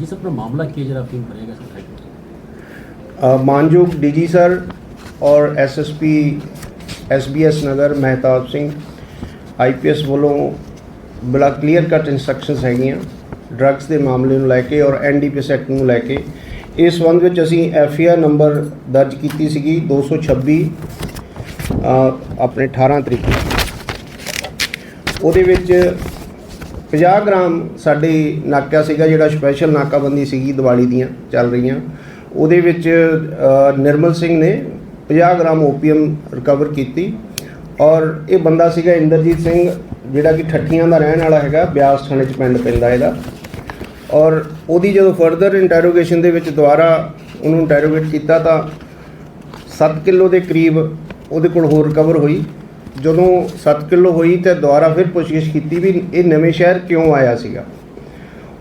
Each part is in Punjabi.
जिस अपना मामला किया जरा अपनी बनेगा सर हाईकोर्ट ਅ, ਮਾਨਯੋਗ ਡੀਜੀ ਸਰ ਔਰ SSP SBS Nagar Mehtab Singh IPS ਵੱਲੋਂ ਬੜਾ ਕਲੀਅਰ ਕੱਟ ਇਨਸਟਰਕਸ਼ਨਸ ਹੈਗੀਆਂ ਡਰੱਗਸ ਦੇ ਮਾਮਲੇ ਨੂੰ ਲੈ ਕੇ ਔਰ ਐਨਡੀਪੀਐਸ ਐਕਟ ਨੂੰ ਲੈ ਕੇ ਇਸ ਸੰਬੰਧ ਵਿੱਚ ਅਸੀਂ ਐਫਆਈਆਰ ਨੰਬਰ ਦਰਜ ਕੀਤੀ ਸੀਗੀ 226 ਅ, ਆਪਣੇ 18 ਤਰੀਕ ਨੂੰ। ਉਹਦੇ ਵਿੱਚ 50 ਗ੍ਰਾਮ ਸਾਡੀ ਨਾਕਾ ਸੀਗਾ, ਜਿਹੜਾ ਸਪੈਸ਼ਲ ਨਾਕਾਬੰਦੀ ਸੀਗੀ ਦੀਵਾਲੀ ਦੀਆਂ ਚੱਲ ਰਹੀਆਂ। ਉਹਦੇ ਵਿੱਚ ਨਿਰਮਲ ਸਿੰਘ ਨੇ 50 ਗ੍ਰਾਮ ਓਪੀਅਮ ਰਿਕਵਰ ਕੀਤੀ। ਔਰ ਇਹ ਬੰਦਾ ਸੀਗਾ ਇੰਦਰਜੀਤ ਸਿੰਘ, ਜਿਹੜਾ ਕਿ ਠੱਠੀਆਂ ਦਾ ਰਹਿਣ ਵਾਲਾ ਹੈਗਾ, ਬਿਆਸ ਥਾਣੇ 'ਚ ਪਿੰਡ ਪੈਂਦਾ ਇਹਦਾ। ਔਰ ਉਹਦੀ ਜਦੋਂ ਫਰਦਰ ਇੰਟਰੋਗੇਸ਼ਨ ਦੇ ਵਿੱਚ ਦੁਬਾਰਾ ਉਹਨੂੰ ਇੰਟਰੋਗੇਟ ਕੀਤਾ ਤਾਂ 7 ਕਿਲੋ ਦੇ ਕਰੀਬ ਉਹਦੇ ਕੋਲ ਹੋਰ ਰਿਕਵਰ ਹੋਈ। ਜਦੋਂ 7 ਕਿਲੋ ਹੋਈ ਤੇ ਦੁਬਾਰਾ ਫਿਰ ਪੁੱਛਗਿੱਛ ਕੀਤੀ ਵੀ ਇਹ ਨਵੇਂ ਸ਼ਹਿਰ ਕਿਉਂ ਆਇਆ ਸੀਗਾ?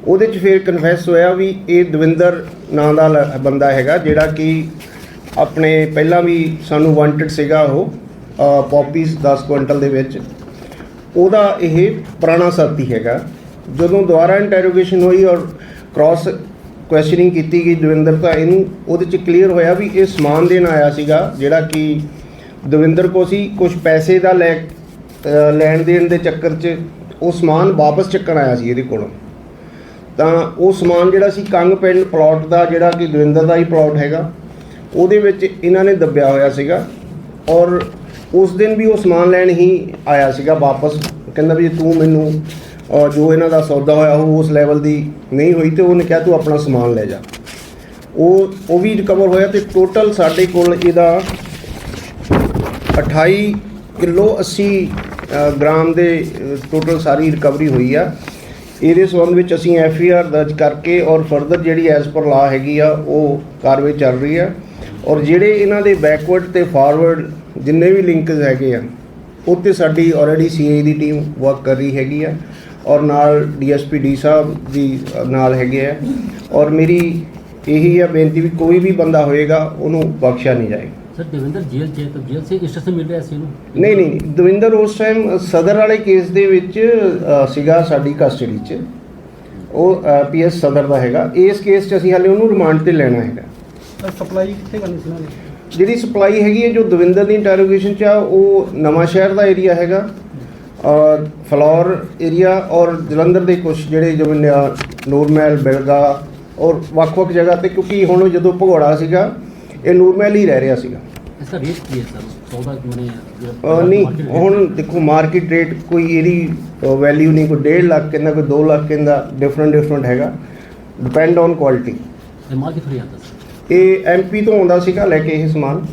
ਉਹਦੇ 'ਚ ਫਿਰ ਕਨਫੈਸ ਹੋਇਆ ਵੀ ਇਹ ਦਵਿੰਦਰ ਨਾਂ ਦਾ ਲ- ਬੰਦਾ ਹੈਗਾ ਜਿਹੜਾ ਕਿ ਆਪਣੇ ਪਹਿਲਾਂ ਵੀ ਸਾਨੂੰ ਵਾਂਟਡ ਸੀਗਾ ਉਹ ਪੌਪੀਸ 10 ਕੁਇੰਟਲ ਦੇ ਵਿੱਚ। ਉਹਦਾ ਇਹ ਪੁਰਾਣਾ ਸਾਥੀ ਹੈਗਾ। ਜਦੋਂ ਦੁਬਾਰਾ ਇੰਟਰੋਗੇਸ਼ਨ ਹੋਈ ਔਰ ਕ੍ਰਾਸ ਕੁਐਸਚਨਿੰਗ ਕੀਤੀ ਗਈ ਦਵਿੰਦਰ ਤਾਂ ਇਹਨੂੰ ਉਹਦੇ 'ਚ ਕਲੀਅਰ ਹੋਇਆ ਵੀ ਇਹ ਸਮਾਨ ਦੇਣ ਆਇਆ ਸੀਗਾ ਜਿਹੜਾ ਕਿ ਦਵਿੰਦਰ ਕੋ ਸੀ ਕੁਝ ਪੈਸੇ ਦਾ ਲੈ ਲੈਣ ਦੇਣ ਦੇ ਚੱਕਰ 'ਚ ਉਹ ਸਮਾਨ ਵਾਪਸ ਚੱਕਣ ਆਇਆ ਸੀ ਇਹਦੇ ਕੋਲੋਂ। ਤਾਂ ਉਹ ਸਮਾਨ ਜਿਹੜਾ ਸੀ ਕੰਗ ਪਿੰਡ ਪਲਾਟ ਦਾ ਜਿਹੜਾ ਕਿ ਦਵਿੰਦਰ ਦਾ ਹੀ ਪਲਾਟ ਹੈਗਾ, ਉਹਦੇ ਵਿੱਚ ਇਹਨਾਂ ਨੇ ਦੱਬਿਆ ਹੋਇਆ ਸੀਗਾ ਔਰ ਉਸ ਦਿਨ ਵੀ ਉਹ ਸਮਾਨ ਲੈਣ ਹੀ ਆਇਆ ਸੀਗਾ ਵਾਪਸ। ਕਹਿੰਦਾ ਵੀ ਤੂੰ ਮੈਨੂੰ ਜੋ ਇਹਨਾਂ ਦਾ ਸੌਦਾ ਹੋਇਆ ਉਹ ਉਸ ਲੈਵਲ ਦੀ ਨਹੀਂ ਹੋਈ ਤੇ ਉਹਨੇ ਕਿਹਾ ਤੂੰ ਆਪਣਾ ਸਮਾਨ ਲੈ ਜਾ। ਉਹ ਉਹ ਵੀ ਰਿਕਵਰ ਹੋਇਆ ਤੇ ਟੋਟਲ ਸਾਡੇ ਕੋਲ ਇਹਦਾ 28 ਕਿਲੋ 80 ਅ, ਗ੍ਰਾਮ ਦੇ ਟੋਟਲ ਸਾਰੀ ਰਿਕਵਰੀ ਹੋਈ ਆ। ਇਹਦੇ ਸੰਬੰਧ ਵਿੱਚ ਅਸੀਂ ਐਫ ਆਈ ਆਰ ਦਰਜ ਕਰਕੇ ਔਰ ਫਰਦਰ ਜਿਹੜੀ ਐਸ ਪਰ ਲਾ ਹੈਗੀ ਆ ਉਹ ਕਾਰਵਾਈ ਚੱਲ ਰਹੀ ਆ। ਔਰ ਜਿਹੜੇ ਇਹਨਾਂ ਦੇ ਬੈਕਵਰਡ ਤੇ ਫਾਰਵਰਡ ਜਿੰਨੇ ਵੀ ਲਿੰਕਸ ਹੈਗੇ ਆ ਉੱਤੇ ਸਾਡੀ ਆਲਰੇਡੀ ਸੀਏ ਦੀ ਟੀਮ ਵਰਕ ਕਰ ਰਹੀ ਹੈਗੀ ਆ। ਔਰ ਨਾਲ ਡੀਐਸਪੀ ਡੀ ਸਾਹਿਬ ਵੀ ਨਾਲ ਹੈਗੇ ਆ। ਔਰ ਮੇਰੀ ਇਹੀ ਆ ਬੇਨਤੀ ਵੀ ਕੋਈ ਵੀ ਬੰਦਾ ਹੋਏਗਾ ਉਹਨੂੰ ਬਖਸ਼ਿਆ ਨਹੀਂ ਜਾਏਗਾ। ਸਰ ਦਵਿੰਦਰ ਜੇਲ੍ਹ ਚ ਹੈ ਤਾਂ ਜੇਲ੍ਹ ਸੇ ਇਸ ਮਿਲ ਰਿਹਾ ਸੀ ਇਹਨੂੰ? ਨਹੀਂ ਨਹੀਂ ਦਵਿੰਦਰ ਉਸ ਟਾਈਮ ਸਦਰ ਵਾਲੇ ਕੇਸ ਦੇ ਵਿੱਚ ਸੀਗਾ ਸਾਡੀ ਕਸਟਡੀ 'ਚ। ਉਹ ਪੀਐਸ ਸਦਰ ਦਾ ਹੈਗਾ। ਇਸ ਕੇਸ 'ਚ ਅਸੀਂ ਹਾਲੇ ਉਹਨੂੰ ਰਿਮਾਂਡ ਤੇ ਲੈਣਾ ਹੈਗਾ। ਸਪਲਾਈ ਕਿੱਥੇ ਕਰਨੀ ਸੀ ਇਹਨਾਂ ਜਿਹੜੀ ਸਪਲਾਈ ਹੈਗੀ ਹੈ ਜੋ ਦਵਿੰਦਰ ਦੀ ਇੰਟਰੋਗੇਸ਼ਨ 'ਚ ਆ ਉਹ ਨਵਾਂ ਸ਼ਹਿਰ ਦਾ ਏਰੀਆ ਹੈਗਾ। ਔਰ ਫਲੌਰ ਏਰੀਆ ਔਰ ਜਲੰਧਰ ਦੇ ਕੁਝ ਜਿਹੜੇ ਜਿਵੇਂ ਅ, ਨੂਰਮਹਿਲ ਬਿਲਗਾ ਔਰ ਵੱਖ-ਵੱਖ ਜਗ੍ਹਾ ਤੇ ਕਿਉਂਕਿ ਹੁਣ ਜਦੋਂ ਭਗੌੜਾ ਸੀਗਾ ਇਹ ਨੂਰ ਹੀ ਰਹਿ ਰਿਹਾ ਸੀਗਾ। ਐਸਾ ਰੇਟ ਕੀ ਹੈ ਸਰ? ਸੌਦਾ ਮਨੇ ਅਹ ਨਹੀਂ ਹੁਣ ਦੇਖੋ ਮਾਰਕੀਟ ਰੇਟ ਕੋਈ ਇਹਦੀ ਵੈਲਿਊ ਨਹੀਂ ਕੋਈ 1.5 ਲੱਖ ਕਹਿੰਦਾ ਕੋਈ 2 ਲੱਖ ਕਹਿੰਦਾ ਡਿਫਰੈਂਟ ਡਿਫਰੈਂਟ ਹੈਗਾ। Depend on quality market free ਆਉਂਦਾ ਇਹ ਐਮਪੀ ਤੋਂ ਆਉਂਦਾ ਸੀਗਾ ਲੈ ਕੇ ਇਹ ਸਮਾਨ।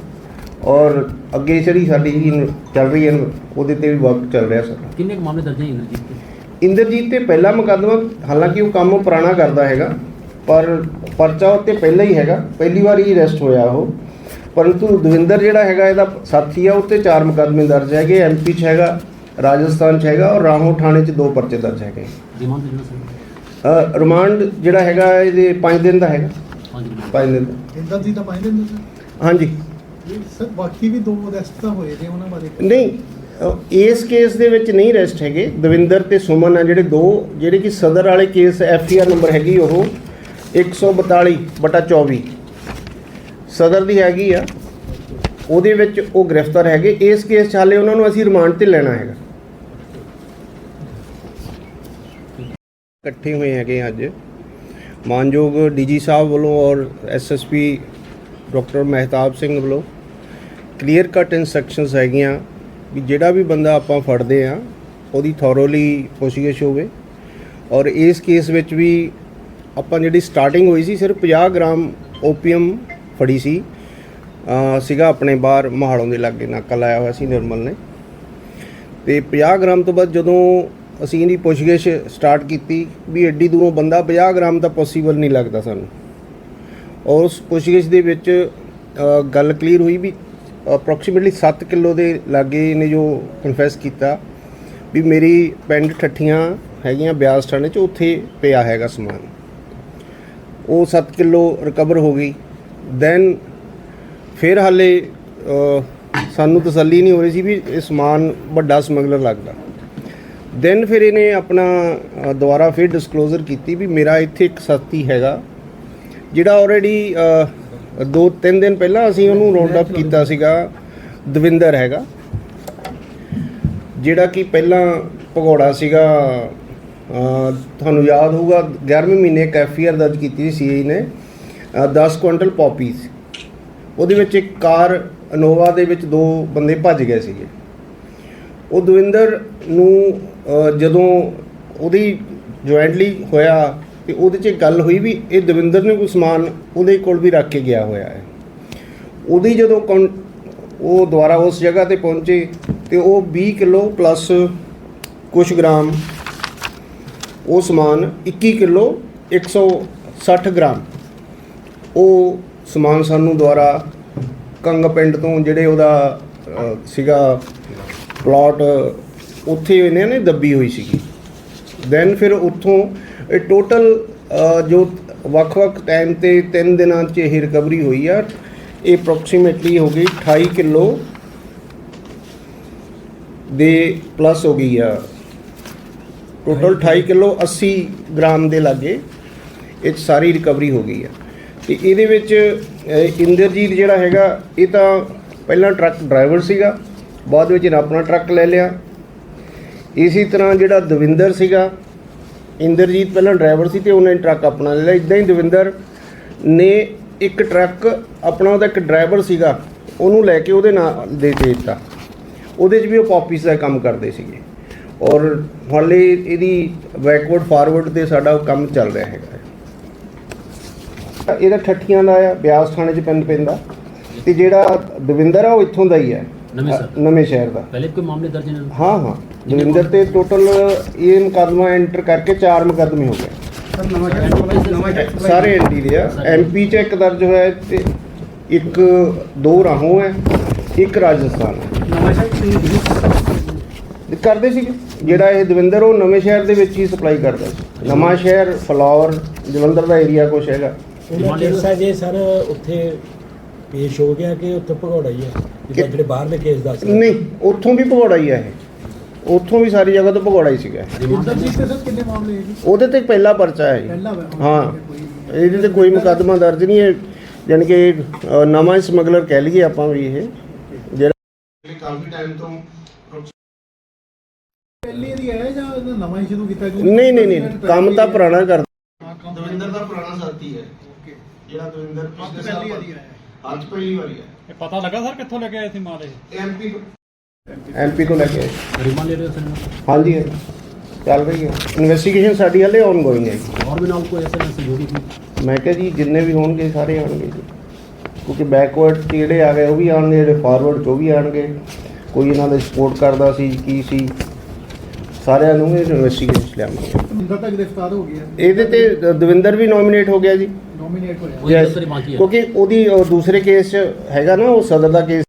ਔਰ ਅੱਗੇ ਜਿਹੜੀ ਸਾਡੀ ਜਿਹੜੀ ਚੱਲ ਰਹੀ ਹੈ ਉਹਦੇ ਤੇ ਵੀ ਵਰਕ ਚੱਲ ਰਿਹਾ ਸਾਡਾ ਕਿੰਨੇ ਮਾਮਲੇ ਦਰਜ ਹੈ ਇੰਦਰਜੀਤ ਤੇ ਪਹਿਲਾ ਮੁਕੱਦਮਾ ਹਾਲਾਂਕਿ ਉਹ ਕੰਮ ਪੁਰਾਣਾ ਕਰਦਾ ਹੈਗਾ। ਪਰ ਪਰਚਾ ਉੱਤੇ ਪਹਿਲਾਂ ਹੀ ਹੈਗਾ ਪਹਿਲੀ ਵਾਰ ਹੀ ਅਰੈਸਟ ਹੋਇਆ ਉਹ। ਪਰੰਤੂ ਦਵਿੰਦਰ ਜਿਹੜਾ ਹੈਗਾ ਇਹਦਾ ਸਾਥੀ ਆ ਉੱਤੇ ਚਾਰ ਮੁਕਦਮੇ ਦਰਜ ਹੈਗੇ ਐਮਪੀ 'ਚ ਹੈਗਾ ਰਾਜਸਥਾਨ 'ਚ ਹੈਗਾ ਔਰ ਰਾਹੋਂ ਥਾਣੇ 'ਚ ਦੋ ਪਰਚੇ ਦਰਜ ਹੈਗੇ। ਰਿਮਾਂਡ ਜਿਹੜਾ ਹੈਗਾ ਇਹਦੇ 5 ਦਿਨ ਦਾ ਹੈਗਾ। 5 ਦਿਨ ਇੰਦਰ ਜੀ ਦਾ 5 ਦਿਨ ਦਾ ਸਰ। ਹਾਂਜੀ। ਸਰ ਬਾਕੀ ਵੀ ਦੋ ਅਰੈਸਟ ਤਾਂ ਹੋਏ ਨੇ ਉਹਨਾਂ ਬਾਰੇ। ਨਹੀਂ ਇਸ ਕੇਸ ਦੇ ਵਿੱਚ ਨਹੀਂ ਰੈਸਟ ਹੈਗੇ। ਦਵਿੰਦਰ ਤੇ ਸੁਮਨ ਆ ਜਿਹੜੇ ਦੋ ਜਿਹੜੇ ਕਿ ਸਦਰ ਵਾਲੇ ਕੇਸ ਐਫ ਨੰਬਰ ਹੈਗੀ ਉਹ। 142 ਬਟਾ 24 ਸਦਰ ਦੀ ਹੈਗੀ ਆ। ਉਹਦੇ ਵਿੱਚ ਉਹ ਗ੍ਰਿਫਤਾਰ ਹੈਗੇ। ਇਸ ਕੇਸ 'ਚ ਹਾਲੇ ਉਹਨਾਂ ਨੂੰ ਅਸੀਂ ਰਿਮਾਂਡ ਤੇ ਲੈਣਾ ਹੈਗਾ। ਇਕੱਠੇ ਹੋਏ ਹੈਗੇ ਅੱਜ। ਮਾਨਯੋਗ ਡੀਜੀ ਸਾਹਿਬ ਵੱਲੋਂ ਔਰ ਐਸਐਸਪੀ ਡਾਕਟਰ ਮਹਿਤਾਬ ਸਿੰਘ ਵੱਲੋਂ ਕਲੀਅਰ ਕੱਟ ਇਨਸਟਰਕਸ਼ਨਸ ਹੈਗੀਆਂ ਵੀ ਜਿਹੜਾ ਵੀ ਬੰਦਾ ਆਪਾਂ ਫੜਦੇ ਆ, ਉਹਦੀ ਥੋਰੋਲੀ ਪੁੱਛਗਿੱਛ ਹੋਵੇ ਔਰ ਇਸ ਕੇਸ ਵਿੱਚ ਵੀ ਆਪਾਂ ਜਿਹੜੀ ਸਟਾਰਟਿੰਗ ਹੋਈ ਸੀ ਸਿਰਫ 50 ਗ੍ਰਾਮ ਓਪੀਅਮ ਫੜੀ ਸੀ। ਅ, ਸੀਗਾ ਆਪਣੇ ਬਾਹਰ ਮਹਾਲੋਂ ਦੇ ਲਾਗੇ ਨਾਕਾ ਲਾਇਆ ਹੋਇਆ ਸੀ ਨਿਰਮਲ ਨੇ। ਤੇ 50 ਗ੍ਰਾਮ ਤੋਂ ਬਾਅਦ ਜਦੋਂ ਅਸੀਂ ਇਹਦੀ ਪੁੱਛਗਿੱਛ ਸਟਾਰਟ ਕੀਤੀ ਵੀ ਐਡੀ ਦੂਰੋਂ ਬੰਦਾ 50 ਗ੍ਰਾਮ ਤਾਂ ਪੋਸੀਬਲ ਨਹੀਂ ਲੱਗਦਾ ਸਾਨੂੰ। ਔਰ ਉਸ ਪੁੱਛਗਿੱਛ ਦੇ ਵਿੱਚ ਗੱਲ ਕਲੀਅਰ ਹੋਈ ਵੀ ਅਪਰੋਕਸੀਮੇਟਲੀ 7 ਕਿਲੋ ਦੇ ਲਾਗੇ ਇਹਨੇ ਜੋ ਕਨਫੈਸ ਕੀਤਾ ਵੀ ਮੇਰੀ ਪਿੰਡ ਠੱਠੀਆਂ ਹੈਗੀਆਂ ਬਿਆਸ ਥਾਣੇ ਚ ਉੱਥੇ ਪਿਆ ਹੈਗਾ ਸਮਾਨ। ਉਹ 7 ਕਿਲੋ ਰਿਕਵਰ ਹੋ ਗਈ। ਦੈਨ ਫਿਰ ਹਾਲੇ ਸਾਨੂੰ ਤਸੱਲੀ ਨਹੀਂ ਹੋ ਰਹੀ ਸੀ ਵੀ ਇਹ ਸਮਾਨ ਵੱਡਾ ਸਮਗਲਰ ਲੱਗਦਾ। ਦੈਨ ਫਿਰ ਇਹਨੇ ਆਪਣਾ ਦੁਬਾਰਾ ਫਿਰ ਡਿਸਕਲੋਜ਼ਰ ਕੀਤੀ ਵੀ ਮੇਰਾ ਇੱਥੇ ਇੱਕ ਸਾਥੀ ਹੈਗਾ, ਜਿਹੜਾ ਆਲਰੇਡੀ ਦੋ ਤਿੰਨ ਦਿਨ ਪਹਿਲਾਂ ਅਸੀਂ ਉਹਨੂੰ ਰਾਉਂਡ ਅਪ ਕੀਤਾ ਸੀਗਾ, ਦਵਿੰਦਰ ਹੈਗਾ, ਜਿਹੜਾ ਕਿ ਪਹਿਲਾਂ ਭਗੌੜਾ ਸੀਗਾ ਤੁਹਾਨੂੰ ਯਾਦ ਹੋਊਗਾ 11ਵੇਂ ਮਹੀਨੇ ਇੱਕ ਐਫਆਈਆਰ ਦਰਜ ਕੀਤੀ ਸੀ ਸੀਆਈ ਨੇ। ਅ, 10 ਕੁਇੰਟਲ ਪੌਪੀਜ਼ ਉਹਦੇ ਵਿੱਚ ਇੱਕ ਕਾਰ ਇਨੋਵਾ ਦੇ ਵਿੱਚ ਦੋ ਬੰਦੇ ਭੱਜ ਗਏ ਸੀਗੇ। ਉਹ ਦਵਿੰਦਰ ਨੂੰ ਜਦੋਂ ਉਹਦੀ ਜੁਆਇੰਟਲੀ ਹੋਇਆ ਤੇ ਉਹਦੇ 'ਚ ਗੱਲ ਹੋਈ ਵੀ ਇਹ ਦਵਿੰਦਰ ਨੇ ਕੋਈ ਸਮਾਨ ਉਹਦੇ ਕੋਲ ਵੀ ਰੱਖ ਕੇ ਗਿਆ ਹੋਇਆ ਹੈ। ਉਹਦੀ ਜਦੋਂ ਕੌਨ- ਉਹ ਦੁਬਾਰਾ ਉਸ ਜਗ੍ਹਾ ਤੇ ਪਹੁੰਚੇ ਤੇ ਉਹ 20 ਕਿਲੋ ਪਲੱਸ ਕੁਝ ਗ੍ਰਾਮ ਉਹ ਸਮਾਨ 21 ਕਿਲੋ 160 ਗ੍ਰਾਮ। ਉਹ ਸਮਾਨ ਸਾਨੂੰ ਦੁਆਰਾ ਕੰਗ ਪਿੰਡ ਤੋਂ ਜਿਹੜੇ ਉਹਦਾ ਸੀਗਾ ਪਲਾਟ ਉੱਥੇ ਇਹਨੇ ਨੇ ਦੱਬੀ ਹੋਈ ਸੀਗੀ। ਦੈਨ ਫਿਰ ਉੱਥੋਂ ਇਹ ਟੋਟਲ ਜੋ ਵੱਖ-ਵੱਖ ਟਾਈਮ ਤੇ 3 ਦਿਨਾਂ 'ਚ ਇਹ ਰਿਕਵਰੀ ਹੋਈ ਆ, ਇਹ ਅਪਰੋਕਸੀਮੇਟਲੀ ਹੋ ਗਈ 28 ਕਿਲੋ ਦੇ ਪਲੱਸ ਹੋ ਗਈ ਆ। ਟੋਟਲ 28 ਕਿਲੋ 80 ਗ੍ਰਾਮ ਦੇ ਲਾਗੇ ਇਹ ਸਾਰੀ ਰਿਕਵਰੀ ਹੋ ਗਈ ਆ। ਤੇ ਇਹਦੇ ਵਿੱਚ ਇੰਦਰਜੀਤ ਜਿਹੜਾ ਹੈਗਾ ਇਹ ਤਾਂ ਪਹਿਲਾਂ ਟਰੱਕ ਡਰਾਈਵਰ ਸੀਗਾ ਬਾਅਦ ਵਿੱਚ ਇਹਨੇ ਆਪਣਾ ਟਰੱਕ ਲੈ ਲਿਆ। ਇਸੇ ਤਰ੍ਹਾਂ ਜਿਹੜਾ ਦਵਿੰਦਰ ਸੀਗਾ ਇੰਦਰਜੀਤ ਪਹਿਲਾਂ ਡਰਾਈਵਰ ਸੀ ਤੇ ਉਹਨੇ ਟਰੱਕ ਆਪਣਾ ਲੈ ਲਿਆ। ਇਦਾਂ ਹੀ ਦਵਿੰਦਰ ਨੇ ਇੱਕ ਟਰੱਕ ਆਪਣਾ ਉਹਦਾ ਇੱਕ ਡਰਾਈਵਰ ਸੀਗਾ ਉਹਨੂੰ ਲੈ ਕੇ ਉਹਦੇ ਨਾਲ ਦੇ ਦੇ ਦਿੱਤਾ। ਉਹਦੇ 'ਚ ਵੀ ਉਹ ਪੌਪੀਸ ਦਾ ਕੰਮ ਕਰਦੇ ਸੀਗੇ। ਔਰ ਹਾਲੇ ਇਹਦੀ ਬੈਕਵਰਡ ਫਾਰਵਰਡ ਤੇ ਸਾਡਾ ਕੰਮ ਚੱਲ ਰਿਹਾ ਹੈਗਾ ਇਹਦਾ ਠੱਠੀਆਂ ਦਾ ਆ ਬਿਆਸ ਥਾਣੇ 'ਚ ਪਿੰਡ ਪੈਂਦਾ ਤੇ ਜਿਹੜਾ ਦਵਿੰਦਰ ਆ ਉਹ ਇੱਥੋਂ ਦਾ ਹੀ ਹੈ ਨਵੇਂ ਸ਼ਹਿਰ ਦਾ ਪਹਿਲੇ ਕੋਈ ਮਾਮਲੇ ਦਰਜ ਨੇ ਹਾਂ ਹਾਂ ਦਵਿੰਦਰ ਤੇ ਟੋਟਲ ਇਹ ਮੁਕਦਮਾ ਐਂਟਰ ਕਰਕੇ ਚਾਰ ਮੁਕਦਮੇ ਹੋ ਗਏ ਸਾਰੇ ਐਂਟੀ ਦੇ ਆ ਐਮਪੀ 'ਚ ਇੱਕ ਦਰਜ ਹੋਇਆ ਤੇ ਇੱਕ ਦੋ ਰਾਹੋਂ ਹੈ ਇੱਕ ਰਾਜਸਥਾਨ ਨਵਾਂ ਸ਼ਹਿਰ ਕਰਦੇ ਸੀ। ਜਿਹੜਾ ਇਹ ਦਵਿੰਦਰ ਉਹ ਨਵੇਂ ਸ਼ਹਿਰ ਦੇ ਵਿੱਚ ਹੀ ਸਪਲਾਈ ਕਰਦਾ ਸੀ। ਨਵਾਂ ਸ਼ਹਿਰ ਫਲੌਰ ਜਲੰਧਰ ਦਾ ਏਰੀਆ ਕੁਛ ਹੈਗਾ। ਕੇਸ ਜੇ ਸਰ ਉੱਥੇ ਪੇਸ਼ ਹੋ ਗਿਆ ਕਿ ਉੱਥੇ ਭਗੌੜਾ ਹੀ ਹੈ? ਜਿੱਦਾਂ ਜਿਹੜੇ ਬਾਹਰਲੇ ਕੇਸ ਦੱਸ ਰਹੇ। ਨਹੀਂ ਉੱਥੋਂ ਵੀ ਭਗੌੜਾ ਹੀ ਇਹ। ਉੱਥੋਂ ਵੀ ਸਾਰੀ ਜਗ੍ਹਾ ਤੋਂ ਭਗੌੜਾ ਹੀ ਸੀਗਾ ਇੰਦਰਜੀਤ ਤੇ ਸਰ ਕਿੰਨੇ ਮਾਮਲੇ ਹੈ ਜੀ ਉਹਦੇ ਤੇ ਪਹਿਲਾ ਪਰਚਾ ਹੈ ਜੀ ਪਹਿਲਾ ਵਾ- ਹਾਂ ਇਹਦੇ ਤੇ ਕੋਈ ਮੁਕੱਦਮਾ ਦਰਜ ਨਹੀਂ ਹੈ। ਯਾਨੀ ਕਿ ਨਵਾਂ ਸਮਗਲਰ ਕਹਿ ਲਈਏ ਆਪਾਂ ਵੀ ਇਹ। ਜਿਹੜਾ ਕਾਫੀ ਟਾਈਮ ਤੋਂ ਨਹੀਂ ਨਹੀਂ ਨਹੀਂ ਕੰਮ ਤਾਂ ਪੁਰਾਣਾ ਕਰ ਦਵਿੰਦਰ ਦਾ ਪੁਰਾਣਾ ਸਾਥੀ ਹੈ। ਓਕੇ ਜਿਹੜਾ ਦਵਿੰਦਰ ਪਿਛਲੇ ਸਾਲ ਪਹਿਲੀ ਵਾਰੀ ਆਇਆ। ਅੱਜ ਪਹਿਲੀ ਵਾਰੀ ਆਇਆ ਇਹ ਪਤਾ ਲੱਗਾ ਸਰ ਕਿੱਥੋਂ ਲੈ ਕੇ ਆਏ ਸੀ ਮਾਲ ਇਹ? ਐਮਪੀ ਐਮਪੀ ਤੋਂ। ਲੈ ਕੇ ਰਿਮਾਂ ਲੈ ਰਹੇ ਸਰ ਹਾਂਜੀ ਚੱਲ ਰਹੀ ਹੈ। ਇਨਵੈਸਟੀਗੇਸ਼ਨ ਸਾਡੀ ਹਲੇ ਔਨ ਗੋਇੰਗ ਹੈ ਹੋਰ ਵੀ ਨਾਲ ਕੋਈ ਐਸਐਮਐਸ ਜੋੜੀ ਸੀ ਮੈਂ ਕਿਹਾ ਜੀ ਜਿੰਨੇ ਵੀ ਹੋਣਗੇ ਸਾਰੇ ਆਣਗੇ ਜੀ। ਕਿਉਂਕਿ ਬੈਕਵਰਡ ਜਿਹੜੇ ਆ ਗਏ ਉਹ ਵੀ ਆਣਗੇ ਜਿਹੜੇ ਫਾਰਵਰਡ 'ਚ ਵੀ ਆਣਗੇ ਕੋਈ ਇਹਨਾਂ ਦੇ ਸਪੋਰਟ ਕਰਦਾ ਸੀ ਕੀ ਸੀ? ਸਾਰਿਆਂ ਨੂੰ ਇਨਵੈਸਟੀਗੇਸ਼ਨ ਚ ਲਿਆਵਾਂਗੇ। ਦਵਿੰਦਰ ਤਾਂ ਗ੍ਰਿਫਤਾਰ ਹੋ ਗਿਆ। ਇਹਦੇ ਤੇ ਦਵਿੰਦਰ ਵੀ ਨੋਮੀਨੇਟ ਹੋ ਗਿਆ ਜੀ। ਨੋਮੀਨੇਟ ਹੋਇਆ। Yes, ਕਿਉਂਕਿ ਉਹਦੀ ਦੂਸਰੇ ਕੇਸ 'ਚ ਹੈਗਾ ਨਾ ਉਹ ਸਦਰ ਦਾ ਕੇਸ